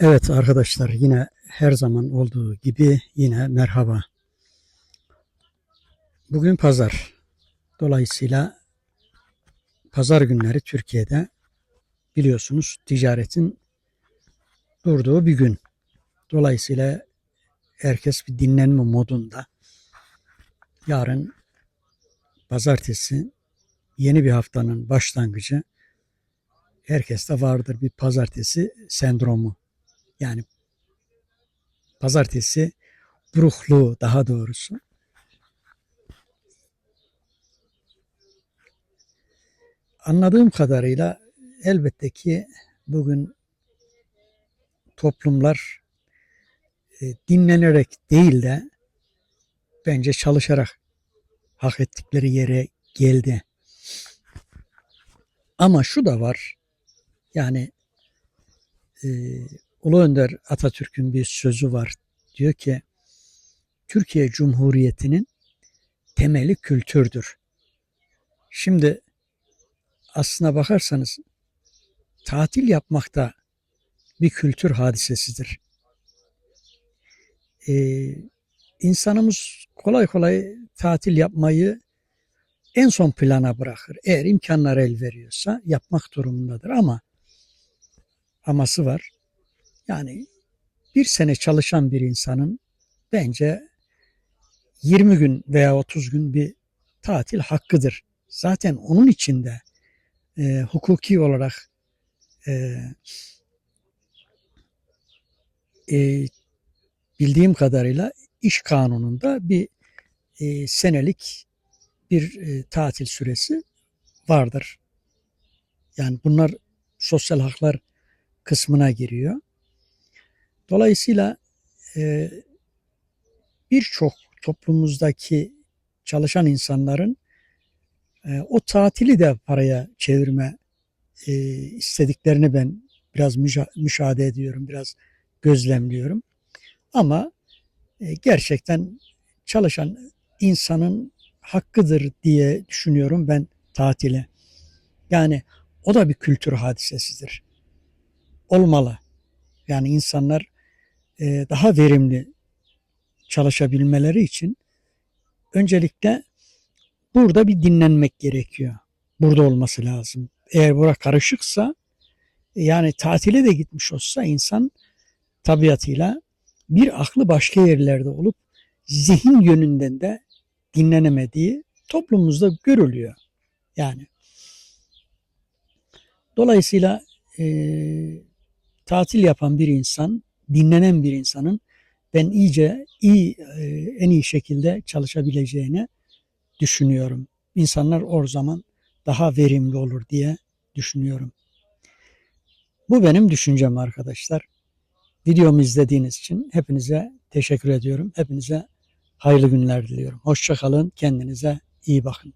Evet arkadaşlar yine her zaman olduğu gibi yine merhaba. Bugün pazar. Dolayısıyla pazar günleri Türkiye'de biliyorsunuz ticaretin durduğu bir gün. Dolayısıyla herkes bir dinlenme modunda. Yarın pazartesi yeni bir haftanın başlangıcı. Herkeste vardır bir pazartesi sendromu. Yani pazartesi ruhlu daha doğrusu. Anladığım kadarıyla elbette ki bugün toplumlar e, dinlenerek değil de bence çalışarak hak ettikleri yere geldi. Ama şu da var. Yani e, Ulu Önder Atatürk'ün bir sözü var. Diyor ki Türkiye Cumhuriyeti'nin temeli kültürdür. Şimdi aslına bakarsanız tatil yapmak da bir kültür hadisesidir. Ee, insanımız kolay kolay tatil yapmayı en son plana bırakır. Eğer imkanlar el veriyorsa yapmak durumundadır ama aması var. Yani bir sene çalışan bir insanın bence 20 gün veya 30 gün bir tatil hakkıdır. Zaten onun içinde e, hukuki olarak e, e, bildiğim kadarıyla iş kanununda bir e, senelik bir e, tatil süresi vardır. Yani bunlar sosyal haklar kısmına giriyor. Dolayısıyla e, birçok toplumumuzdaki çalışan insanların e, o tatili de paraya çevirme e, istediklerini ben biraz müca- müşahede ediyorum, biraz gözlemliyorum. Ama e, gerçekten çalışan insanın hakkıdır diye düşünüyorum ben tatile. Yani o da bir kültür hadisesidir. Olmalı. Yani insanlar daha verimli çalışabilmeleri için öncelikle burada bir dinlenmek gerekiyor. Burada olması lazım. Eğer bura karışıksa yani tatile de gitmiş olsa insan tabiatıyla bir aklı başka yerlerde olup zihin yönünden de dinlenemediği toplumumuzda görülüyor. Yani dolayısıyla e, tatil yapan bir insan, dinlenen bir insanın ben iyice iyi e, en iyi şekilde çalışabileceğini düşünüyorum. İnsanlar o zaman daha verimli olur diye düşünüyorum. Bu benim düşüncem arkadaşlar. Videomu izlediğiniz için hepinize teşekkür ediyorum. Hepinize hayırlı günler diliyorum. Hoşçakalın. Kendinize iyi bakın.